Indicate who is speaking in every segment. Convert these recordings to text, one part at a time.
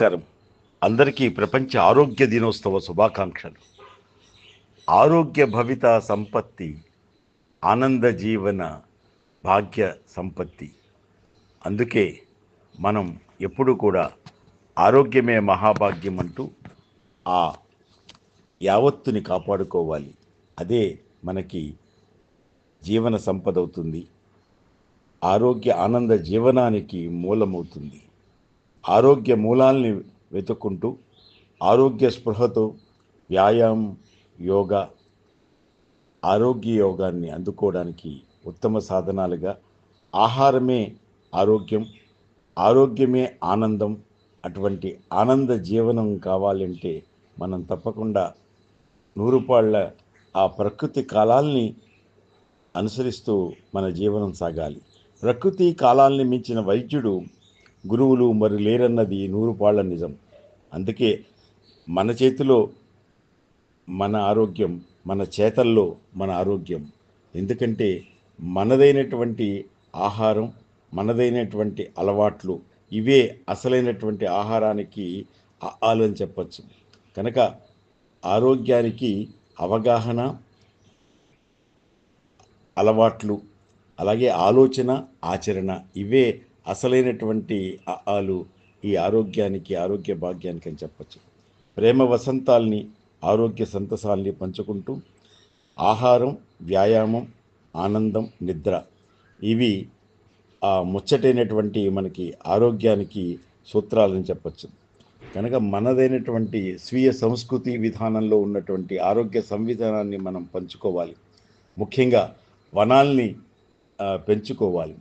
Speaker 1: నమస్కారం. అందరికీ ప్రపంచ ఆరోగ్య దినోత్సవ శుభాకాంక్షలు. ఆరోగ్య భవిత సంపత్తి ఆనంద జీవన భాగ్య సంపత్తి. అందుకే మనం ఎప్పుడు కూడా ఆరోగ్యమే మహాభాగ్యం అంటూ ఆ యావత్తుని కాపాడుకోవాలి. అదే మనకి జీవన సంపద అవుతుంది ఆరోగ్య ఆనంద జీవనానికి మూలమవుతుంది. ఆరోగ్య మూలాల్ని వెతుక్కుంటూ ఆరోగ్య స్పృహతో వ్యాయామం యోగా ఆరోగ్య యోగాన్ని అందుకోవడానికి ఉత్తమ సాధనాలుగా ఆహారమే ఆరోగ్యం ఆరోగ్యమే ఆనందం అటువంటి ఆనంద జీవనం కావాలంటే మనం తప్పకుండా నూరుపాళ్ళ ఆ ప్రకృతి కాలాల్ని అనుసరిస్తూ మన జీవనం సాగాలి. ప్రకృతి కాలాల్ని మించిన వైద్యుడు గురువులు మరి లేరన్నది నూరుపాళ్ళ నిజం. అందుకే మన చేతిలో మన ఆరోగ్యం మన చేతల్లో మన ఆరోగ్యం. ఎందుకంటే మనదైనటువంటి ఆహారం మనదైనటువంటి అలవాట్లు ఇవే అసలైనటువంటి ఆహారానికి ఆలు అని చెప్పచ్చు. కనుక ఆరోగ్యానికి అవగాహన అలవాట్లు అలాగే ఆలోచన ఆచరణ ఇవే అసలైనటువంటి ఆలు ఈ ఆరోగ్యానికి ఆరోగ్య భాగ్యానికి అని చెప్పచ్చు. ప్రేమ వసంతాల్ని ఆరోగ్య సంతసాల్ని పంచుకుంటూ ఆహారం వ్యాయామం ఆనందం నిద్ర ఇవి ఆ ముచ్చటైనటువంటి మనకి ఆరోగ్యానికి సూత్రాలని చెప్పచ్చు. కనుక మనదైనటువంటి స్వీయ సంస్కృతి విధానంలో ఉన్నటువంటి ఆరోగ్య సంవిధానాన్ని మనం పంచుకోవాలి. ముఖ్యంగా వనాల్ని పెంచుకోవాలి.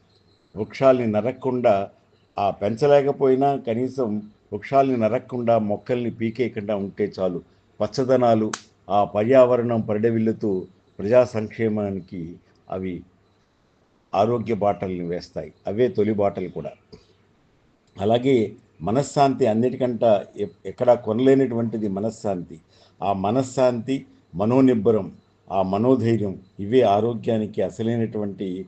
Speaker 1: వృక్షాల్ని నరక్కుండా ఆ పెంచలేకపోయినా కనీసం వృక్షాల్ని నరక్కుండా మొక్కల్ని పీకేయకుండా ఉంటే చాలు. పచ్చదనాలు ఆ పర్యావరణం పరిడవిల్లుతూ ప్రజా సంక్షేమానికి అవి ఆరోగ్య బాటల్ని వేస్తాయి. అవే తొలి బాటలు కూడా. అలాగే మనశ్శాంతి అన్నిటికంట ఎక్కడా కొనలేనటువంటిది మనశ్శాంతి. ఆ మనశ్శాంతి మనోనిబ్బరం ఆ మనోధైర్యం ఇవే ఆరోగ్యానికి అసలైనటువంటి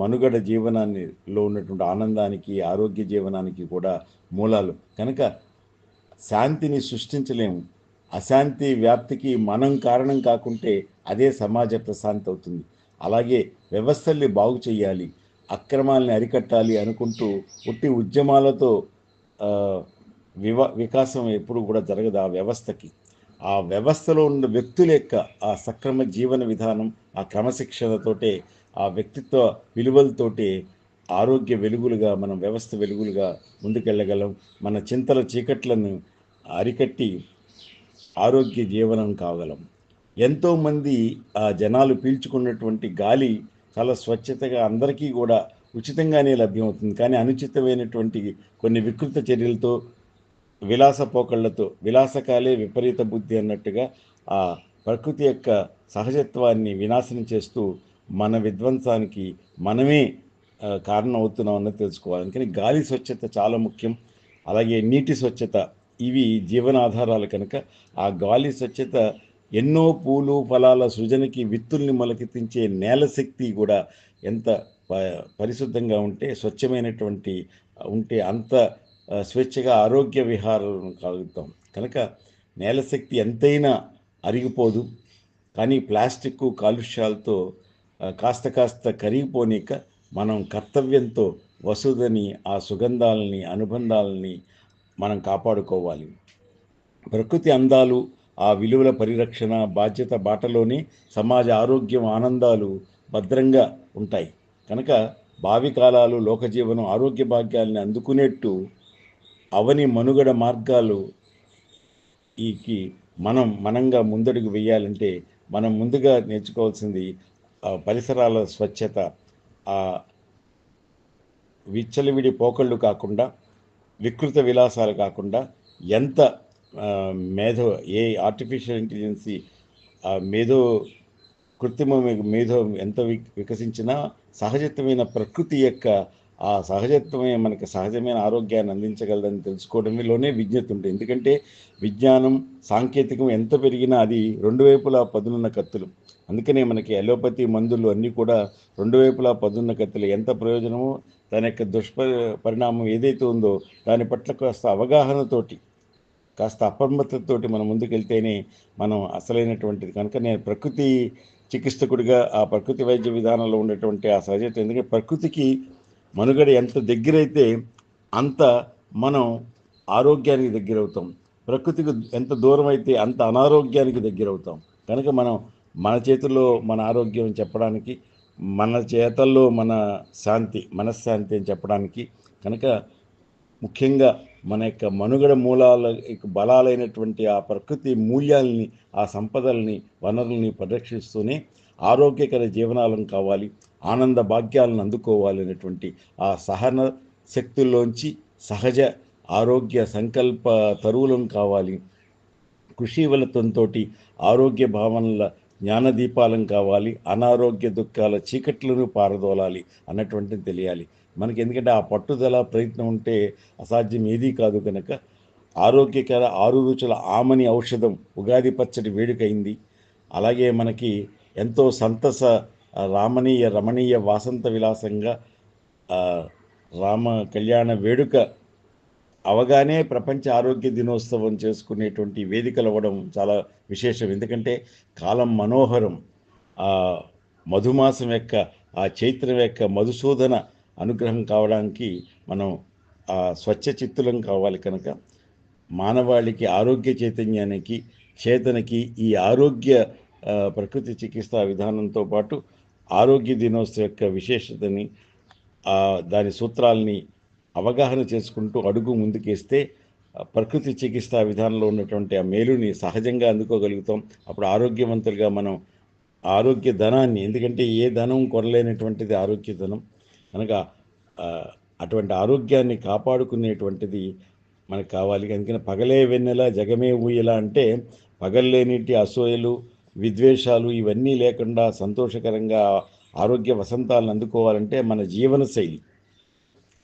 Speaker 1: మనుగడ జీవనాన్నిలో ఉన్నటువంటి ఆనందానికి ఆరోగ్య జీవనానికి కూడా మూలాలు. కనుక శాంతిని సృష్టించలేము. అశాంతి వ్యాప్తికి మనం కారణం కాకుంటే అదే సమాజ ప్రశాంతి అవుతుంది. అలాగే వ్యవస్థల్ని బాగు చేయాలి అక్రమాల్ని అరికట్టాలి అనుకుంటూ ఉట్టి ఉద్యమాలతో వివ వికాసం ఎప్పుడు కూడా జరగదు ఆ వ్యవస్థకి. ఆ వ్యవస్థలో ఉన్న వ్యక్తుల యొక్క ఆ సక్రమ జీవన విధానం ఆ క్రమశిక్షణతోటే ఆ వ్యక్తిత్వ విలువలతోటి ఆరోగ్య వెలుగులుగా మనం వ్యవస్థ వెలుగులుగా ముందుకెళ్ళగలం. మన చింతల చీకట్లను అరికట్టి ఆరోగ్య జీవనం కాగలం. ఎంతోమంది ఆ జనాలు పీల్చుకున్నటువంటి గాలి చాలా స్వచ్ఛతగా అందరికీ కూడా ఉచితంగానే లభ్యమవుతుంది. కానీ అనుచితమైనటువంటి కొన్ని వికృత చర్యలతో విలాస పోకళ్ళతో విలాసకాలే విపరీత బుద్ధి అన్నట్టుగా ఆ ప్రకృతి యొక్క సహజత్వాన్ని వినాశనం చేస్తూ మన విధ్వంసానికి మనమే కారణం అవుతున్నాం అన్నది తెలుసుకోవాలి. అందుకని గాలి స్వచ్ఛత చాలా ముఖ్యం. అలాగే నీటి స్వచ్ఛత ఇవి జీవనాధారాలు కనుక ఆ గాలి స్వచ్ఛత ఎన్నో పూలు ఫలాల సృజనకి విత్తుల్ని మొలకెత్తించే నేల శక్తి కూడా ఎంత పరిశుద్ధంగా ఉంటే స్వచ్ఛమైనటువంటి ఉంటే అంత స్వేచ్ఛగా ఆరోగ్య విహారం కలుగుతాం. కనుక నేల శక్తి ఎంతైనా అరిగిపోదు. కానీ ప్లాస్టిక్ కాలుష్యాలతో కాస్త కాస్త కరిగిపోనీక మనం కర్తవ్యంతో వసుదని ఆ సుగంధాలని అనుబంధాలని మనం కాపాడుకోవాలి. ప్రకృతి అందాలు ఆ విలువల పరిరక్షణ బాధ్యత బాటలోనే సమాజ ఆరోగ్యం ఆనందాలు భద్రంగా ఉంటాయి. కనుక భావి కాలాలు లోకజీవనం ఆరోగ్య భాగ్యాలని అందుకునేట్టు అవని మనుగడ మార్గాలు ఈకి మనం మనంగా ముందడుగు వేయాలంటే మనం ముందుగా నేర్చుకోవాల్సింది పరిసరాల స్వచ్ఛత విచ్చలవిడి పోకళ్ళు కాకుండా వికృత విలాసాలు కాకుండా ఎంత మేధో ఏ ఆర్టిఫిషియల్ ఇంటెలిజెన్సీ మేధో కృత్రిమ మేధో ఎంత వికసించినా సహజత్వమైన ప్రకృతి యొక్క ఆ సహజత్వమే మనకి సహజమైన ఆరోగ్యాన్ని అందించగలదని తెలుసుకోవడంలోనే విజ్ఞత ఉంటుంది. ఎందుకంటే విజ్ఞానం సాంకేతికం ఎంత పెరిగినా అది రెండు వైపులా పదునున్న కత్తులు. అందుకనే మనకి అలోపతి మందులు అన్నీ కూడా రెండు వైపులా పదున్న కత్తులు. ఎంత ప్రయోజనమో దాని యొక్క దుష్ప పరిణామం ఏదైతే ఉందో దాని పట్ల కాస్త అవగాహనతోటి కాస్త అప్రమత్తతోటి మనం ముందుకెళ్తేనే మనం అసలైనటువంటిది. కనుక నేను ప్రకృతి చికిత్సకుడిగా ఆ ప్రకృతి వైద్య విధానంలో ఉండేటువంటి ఆ సహజత ఎందుకంటే ప్రకృతికి మనుగడ ఎంత దగ్గరైతే అంత మనం ఆరోగ్యానికి దగ్గర అవుతాం ప్రకృతికి ఎంత దూరం అయితే అంత అనారోగ్యానికి దగ్గర అవుతాం కనుక మనం మన చేతుల్లో మన ఆరోగ్యం చెప్పడానికి మన చేతల్లో మన శాంతి మనశ్శాంతి అని చెప్పడానికి కనుక ముఖ్యంగా మన యొక్క మనుగడ మూలాల బలాలైనటువంటి ఆ ప్రకృతి మూల్యాల్ని ఆ సంపదల్ని వనరుల్ని పరిరక్షిస్తూనే ఆరోగ్యకర జీవనాలను కావాలి ఆనంద భాగ్యాలను అందుకోవాలి అనేటువంటి ఆ సహన శక్తుల్లోంచి సహజ ఆరోగ్య సంకల్ప తరువులను కావాలి. కృషి వలతంతో ఆరోగ్య భావనల జ్ఞానదీపాలం కావాలి అనారోగ్య దుఃఖాల చీకట్లను పారదోలాలి అన్నటువంటిది తెలియాలి. మనకి ఎందుకంటే ఆ పట్టుదల ప్రయత్నం ఉంటే అసాధ్యం ఏదీ కాదు కనుక ఆరోగ్యకర ఆరు రుచుల ఆమని ఔషధం ఉగాది పచ్చడి వేడుకైంది. అలాగే మనకి ఎంతో సంతస రామణీయ రమణీయ వాసంత విలాసంగా రామ కళ్యాణ వేడుక అవగానే ప్రపంచ ఆరోగ్య దినోత్సవం చేసుకునేటువంటి వేదికలు అవ్వడం చాలా విశేషం. ఎందుకంటే కాలం మనోహరం మధుమాసం యొక్క ఆ చైత్రం యొక్క మధుసూదన అనుగ్రహం కావడానికి మనం ఆ స్వచ్ఛ చిత్తులం కావాలి కనుక మానవాళికి ఆరోగ్య చైతన్యానికి చేతనకి ఈ ఆరోగ్య ప్రకృతి చికిత్సా విధానంతో పాటు ఆరోగ్య దినోత్సవం యొక్క విశేషతని దాని సూత్రాల్ని అవగాహన చేసుకుంటూ అడుగు ముందుకేస్తే ప్రకృతి చికిత్సా విధానంలో ఉన్నటువంటి ఆ మేలుని సహజంగా అందుకోగలుగుతాం. అప్పుడు ఆరోగ్యవంతులుగా మనం ఆరోగ్య ధనాన్ని ఎందుకంటే ఏ ధనం కొరలేనటువంటిది ఆరోగ్య ధనం. కనుక అటువంటి ఆరోగ్యాన్ని కాపాడుకునేటువంటిది మనకు కావాలి. అందుకని పగలే వెన్నెల జగమే ఊయల అంటే పగల్లేనిటి అసూయలు విద్వేషాలు ఇవన్నీ లేకుండా సంతోషకరంగా ఆరోగ్య వసంతాలను అందుకోవాలంటే మన జీవన శైలి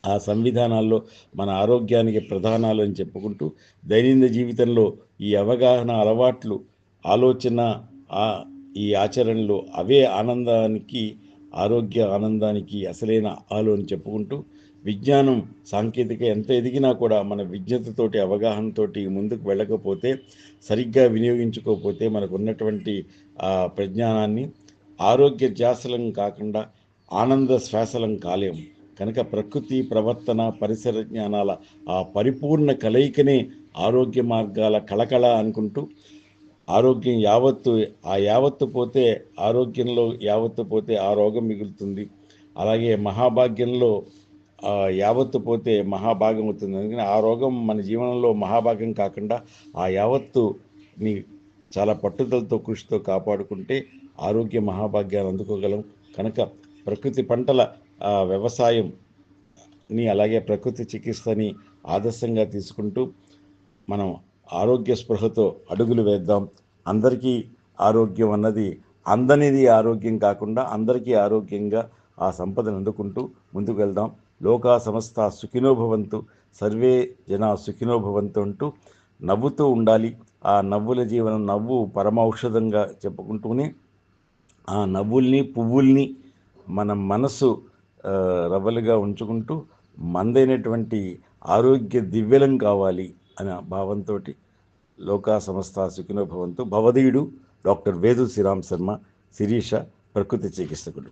Speaker 1: ఆ సంవిధానాల్లో మన ఆరోగ్యానికి ప్రధానాలు అని చెప్పుకుంటూ దైనందిన జీవితంలో ఈ అవగాహన అలవాట్లు ఆలోచన ఈ ఆచరణలు అవే ఆనందానికి ఆరోగ్య ఆనందానికి అసలైన ఆలు అని చెప్పుకుంటూ విజ్ఞానం సాంకేతిక ఎంత ఎదిగినా కూడా మన విజ్ఞతతోటి అవగాహనతోటి ముందుకు వెళ్ళకపోతే సరిగ్గా వినియోగించుకోకపోతే మనకు ఉన్నటువంటి ఆ ప్రజ్ఞానాన్ని ఆరోగ్య జాసలం కాకుండా ఆనంద శ్వాసలం కాలేము కనుక ప్రకృతి ప్రవర్తన పరిసర జ్ఞానాల ఆ పరిపూర్ణ కలయికనే ఆరోగ్య మార్గాల కళకళ అనుకుంటూ ఆరోగ్యం యావత్తు ఆ యావత్తు పోతే ఆరోగ్యంలో యావత్తు పోతే ఆ రోగం మిగులుతుంది. అలాగే మహాభాగ్యంలో యావత్తు పోతే మహాభాగం అవుతుంది. అందుకని ఆ రోగం మన జీవనంలో మహాభాగ్యం కాకుండా ఆ యావత్తుని చాలా పట్టుదలతో కృషితో కాపాడుకుంటే ఆరోగ్య మహాభాగ్యాలు అందుకోగలం. కనుక ప్రకృతి పంటల వ్యవసాయంని అలాగే ప్రకృతి చికిత్సని ఆదర్శంగా తీసుకుంటూ మనం ఆరోగ్య స్పృహతో అడుగులు వేద్దాం. అందరికీ ఆరోగ్యం అన్నది అందనిది ఆరోగ్యం కాకుండా అందరికీ ఆరోగ్యంగా ఆ సంపదను అందుకుంటూ ముందుకు వెళ్దాం. లోకా సంస్థ సుఖినోభవంతు సర్వే జన సుఖినోభవంతు అంటూ నవ్వుతూ ఉండాలి. ఆ నవ్వుల జీవనం నవ్వు పరమౌషధంగా చెప్పుకుంటూనే ఆ నవ్వుల్ని పువ్వుల్ని మన మనసు రవ్వలుగా ఉంచుకుంటూ మందైనటువంటి ఆరోగ్య దివ్యలం కావాలి. అనే భావంతో లోకా సంస్థ సుఖినో భవంతు భవదీయుడు డాక్టర్ వేదు శ్రీరామ్ శర్మ శిరీష ప్రకృతి చికిత్సకుడు.